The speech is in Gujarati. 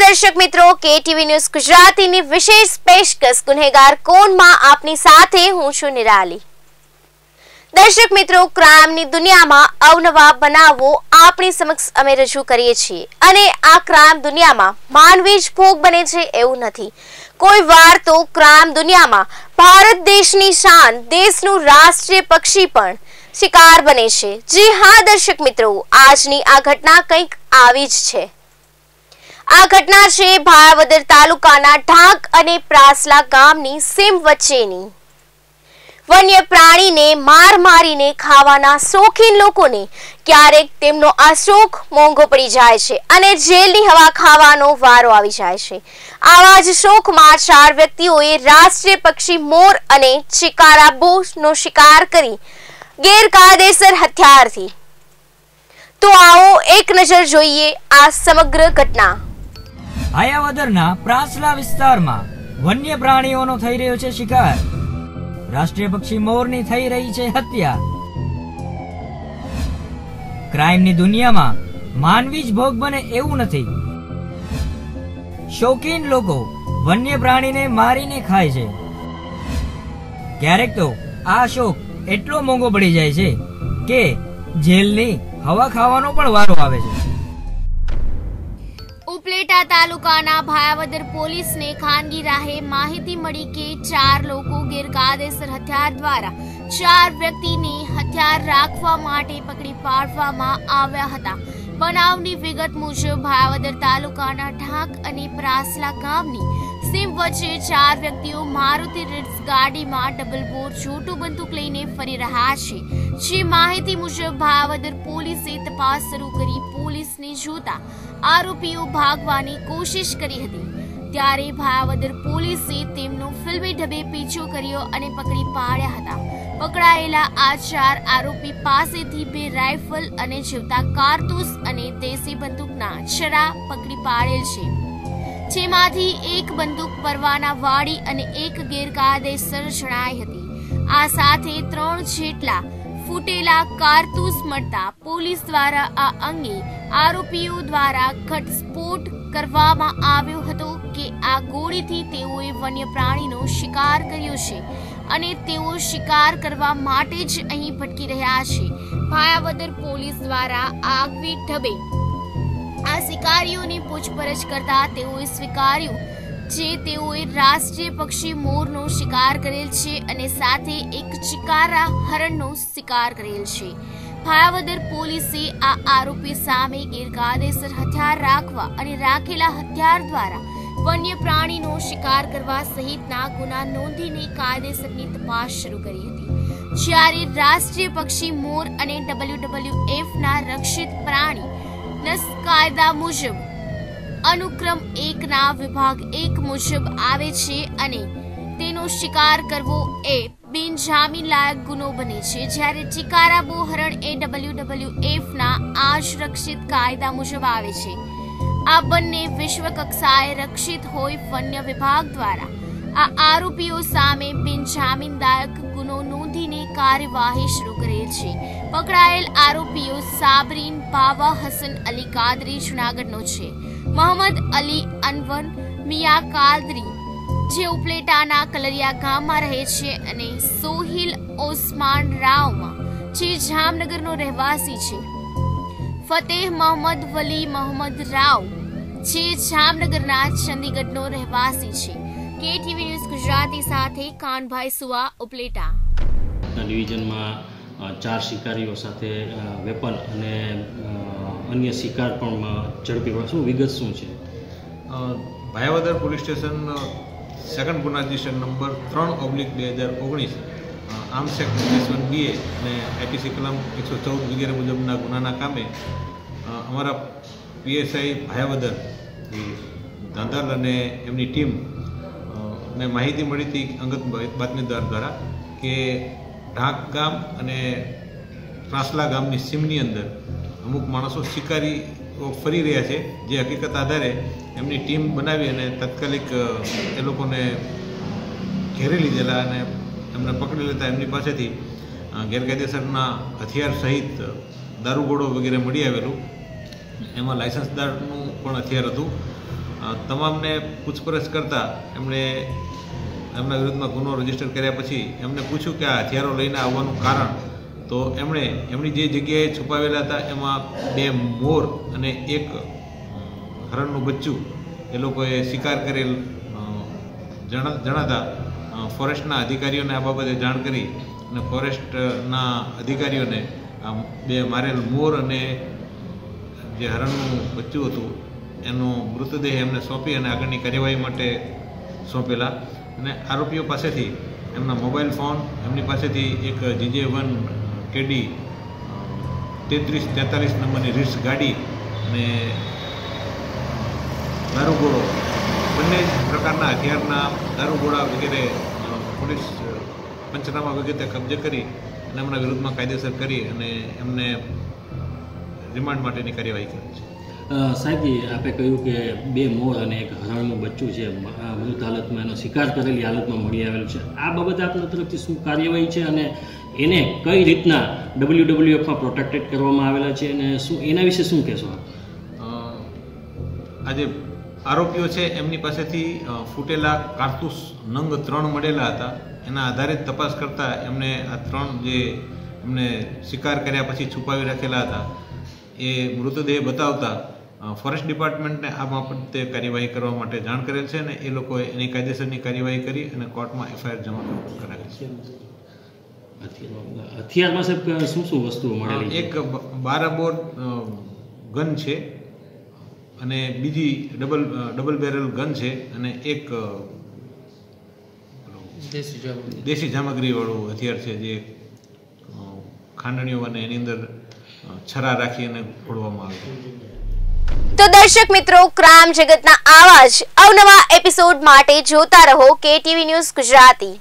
દર્શક મિત્રો કે ટીવી ન્યૂઝ ગુજરાતીની વિશેષ પેશકશ ગુનેગાર કોણમાં આપની સાથે હું છું નિરાલી. દર્શક મિત્રો ક્રાઇમની દુનિયામાં અવનવા બનાવો આપણી સમક્ષ અમે રજૂ કરીએ છીએ અને આ ક્રાઇમ દુનિયામાં માનવી જ ભોગ બને છે એવું નથી. કોઈ વાર તો ક્રાઇમ દુનિયામાં ભારત દેશની શાન, દેશનું રાષ્ટ્રીય પક્ષી પણ શિકાર બને છે. જી હા, દર્શક મિત્રો, આજની આ ઘટના કંઈક આવી જ છે. આ ઘટના છે ભાયાવદર તાલુકાના ઢાંક અને પ્રાસલા ગામની સીમ વચ્ચેની. વન્ય પ્રાણીને માર મારીને ખાવાના શોખીન લોકોને ક્યારેક તેમનો આ શોખ મોંઘો પડી જાય છે અને જેલની હવા ખાવાનો વારો આવી જાય છે. આવા જ શોખમાં ચાર વ્યક્તિઓએ રાષ્ટ્રીય પક્ષી મોર અને ચિકારા બોસનો શિકાર કરી ગેરકાયદેસર હથિયારથી. તો આવો એક નજર જોઈએ આ સમગ્ર ઘટના. આયાવદરના પ્રાસલા વિસ્તારમાં વન્ય પ્રાણીઓનો થઈ રહ્યો છે શિકાર. રાષ્ટ્રીય પક્ષી મોરની થઈ રહી છે હત્યા. ક્રાઇમની દુનિયામાં માનવી જ ભોગ બને એવું નથી. શોખીન લોકો વન્ય પ્રાણીને મારીને ખાય છે. ક્યારેક તો આ શોખ એટલો મોંઘો પડી જાય છે કે જેલની હવા ખાવાનો પણ વારો આવે છે. ઉપલેટા તાલુકાના ભાયાવદર પોલીસને ખાનગી રાહે માહિતી મળી કે ચાર લોકો ગેરકાયદેસર હથિયાર દ્વારા ચાર વ્યક્તિને હથિયાર રાખવા માટે પકડી પાડવામાં આવ્યા હતા. બનાવની વિગત મુજબ ભાયાવદર તાલુકાના ઢાંક અને પ્રાસલા ગામની સીમ વચ્ચે ચાર વ્યક્તિઓ મારુતિ રિટ્સ ગાડીમાં ડબલ બોર છોટું બંદૂક લઈને ફરી રહ્યા છે. જે માહિતી મુજબ ભાવદર પોલીસે તપાસ શરૂ કરી પોલીસને જોતા આરોપીઓ ભાગવાની કોશિશ કરી હતી. ત્યારે ભાવદર પોલીસે તેમનો ફિલ્મી ઢબે પીછો કર્યો અને પકડી પાડ્યા હતા. પકડાયેલા આ ચાર આરોપી પાસેથી બે રાઇફલ અને જીવતા કારતૂસ અને દેશી બંદૂકના છરા પકડી પાડેલ છે. જેમાંથી એક બંદૂક પરવાના વાળી અને એક ગેરકાયદેસર જણાઈ હતી. આ સાથે ત્રણ જેટલા ફૂટેલા કારતૂસ મળતા પોલીસ દ્વારા આ અંગે આરોપીઓ દ્વારા ઘટસ્ફોટ કરવામાં આવ્યો હતો કે આ ગોળીથી તેઓએ વન્ય પ્રાણીનો શિકાર કર્યો છે અને તેઓ શિકાર કરવા માટે જ અહીં ભટકી રહ્યા છે. ભાયાવદર પોલીસ દ્વારા આગવી ઢબે આ શિકારીઓની પૂછપરછ કરતા તેઓએ સ્વીકાર્યું જે તેઓએ રાષ્ટ્રીય પક્ષી મોરનો શિકાર કરેલ છે અને સાથે એક ચિકારા હરણનો શિકાર કરેલ છે. ભાયાવદર પોલીસે આ આરોપી સામે ગેરકાયદેસર હથિયાર રાખવા અને રાખેલા હથિયાર દ્વારા વન્ય પ્રાણીનો શિકાર કરવા સહિતના ગુના નોંધીને કાયદેસરની તપાસ શરૂ કરી હતી. જ્યારે રાષ્ટ્રીય પક્ષી મોર અને ડબલ્યુ ડબલ્યુ એફના રક્ષિત પ્રાણી નસ કાયદા મુજબ, અનુક્રમ એકના વિભાગ એક મુજબ આવે છે અને તેનો શિકાર કરવો એ બિનજામીન લાયક ગુનો બને છે. જ્યારે ચિકારા બોહરણ એ ડબલ્યુ ડબલ્યુ એફના આ જ કાયદા મુજબ આવે છે. આ બંને વિશ્વ કક્ષાએ રક્ષિત હોય વન્ય વિભાગ દ્વારા. આ આરોપીઓ સામે બિનજામીનદાયક ગુનો નોંધીને કાર્યવાહી શરૂ કરેલ છે. પકડાયેલ આરોપીઓ સાબરીન બાવા હસન અલી કાદરી જુનાગઢનો છે. મોહમ્મદ અલી અનવર મિયા કાદરી જે ઉપલેટાના કલરિયા ગામમાં રહે છે અને સોહિલ ઓસમાન રાવમાં જે જામનગરનો રહેવાસી છે. ફતેહ મોહમ્મદ વલી મોહમ્મદ રાવ જે જામનગરના ચંદીગઢનો રહેવાસી છે. કેટીવી ન્યૂઝ ગુજરાતી સાથે કાનભાઈ સુવા ઉપલેટા. ડિવિઝનમાં ચાર શિકારીઓ સાથે વેપન અને અન્ય શિકાર પણ ઝડપી શું વિગત શું છે? ભાયાવદર પોલીસ સ્ટેશન સેકન્ડ ગુના રજિસ્ટર નંબર ત્રણ ઓબ્લિક બે હજાર ઓગણીસ આમ સેક્ટ વન બીએ અને આઈપીસી કલમ એકસો ચૌદ વગેરે મુજબના ગુનાના કામે અમારા પીએસઆઈ ભાયાવદર ધાંધલ અને એમની ટીમ ને માહિતી મળી હતી અંગત બાતમીદાર દ્વારા કે ઢાંક ગામ અને ત્રાસલા ગામની સીમની અંદર અમુક માણસો શિકારીઓ ફરી રહ્યા છે, જે હકીકત આધારે એમની ટીમ બનાવી અને તાત્કાલિક એ લોકોને ઘેરી લીધેલા અને એમને પકડી લેતા એમની પાસેથી ગેરકાયદેસરના હથિયાર સહિત દારૂગોળો વગેરે મળી આવેલું. એમાં લાયસન્સદારનું પણ હથિયાર હતું. તમામને પૂછપરછ કરતાં એમણે એમના વિરુદ્ધમાં ગુનો રજિસ્ટર કર્યા પછી એમને પૂછ્યું કે આ હથિયારો લઈને આવવાનું કારણ. તો એમણે એમની જે જગ્યાએ છુપાવેલા હતા, એમાં બે મોર અને એક હરણનું બચ્ચું એ લોકોએ શિકાર કરેલ જણાતા ફોરેસ્ટના અધિકારીઓને આ બાબતે જાણ કરી અને ફોરેસ્ટના અધિકારીઓને આ બે મારેલ મોર અને જે હરણનું બચ્ચું હતું, એનો મૃતદેહ એમને સોંપી અને આગળની કાર્યવાહી માટે સોંપેલા. અને આરોપીઓ પાસેથી એમના મોબાઈલ ફોન, એમની પાસેથી એક જીજે વન કેડી તેત્રીસ તેતાલીસ નંબરની રીસ ગાડી અને દારૂગોળો બંને પ્રકારના હથિયારના દારૂગોળા વગેરે પોલીસ પંચનામા વગેરે કબજે કરી અને એમના વિરુદ્ધમાં કાયદેસર કરી અને એમને રિમાન્ડ માટેની કાર્યવાહી કરી છે. સાહેબજી, આપે કહ્યું કે બે મોર અને એક હરણનું બચ્ચું છે. મૃત હાલતમાં એનો શિકાર કરેલી હાલતમાં મળી આવેલું છે. આ બાબતે આપના તરફથી શું કાર્યવાહી છે અને એને કઈ રીતના ડબલ્યુ ડબલ્યુ એફમાં પ્રોટેક્ટેડ કરવામાં આવેલા છે અને શું, એના વિશે શું કહેશો આજે આરોપીઓ છે, એમની પાસેથી ફૂટેલા કારતૂસ નંગ ત્રણ મળેલા હતા. એના આધારે તપાસ કરતાં એમને આ ત્રણ જે એમને શિકાર કર્યા પછી છુપાવી રાખેલા હતા. એ મૃતદેહ બતાવતા ફોરેસ્ટ ડિપાર્ટમેન્ટને આ બાબતે કાર્યવાહી કરવા માટે જાણ કરેલ છે અને એ લોકોએ એની કાયદેસરની કાર્યવાહી કરી અને કોર્ટમાં એફઆઈઆર જમા કરાવી છે. હથિયાર- હથિયારમાં સાહેબ શું શું વસ્તુઓ મળેલી એક બારાબોર ગન છે અને બીજી ડબલ ડબલ બેરલ ગન છે અને એક દેશી સામગ્રીવાળું હથિયાર છે જે ખાંડણીઓ અને એની અંદર છરા રાખી અને ફોડવામાં આવે છે. તો દર્શક મિત્રો ક્રાઇમ જગતના આવા જ અવનવા એપિસોડ માટે જોતા રહો કે ટીવી ન્યૂઝ ગુજરાતી.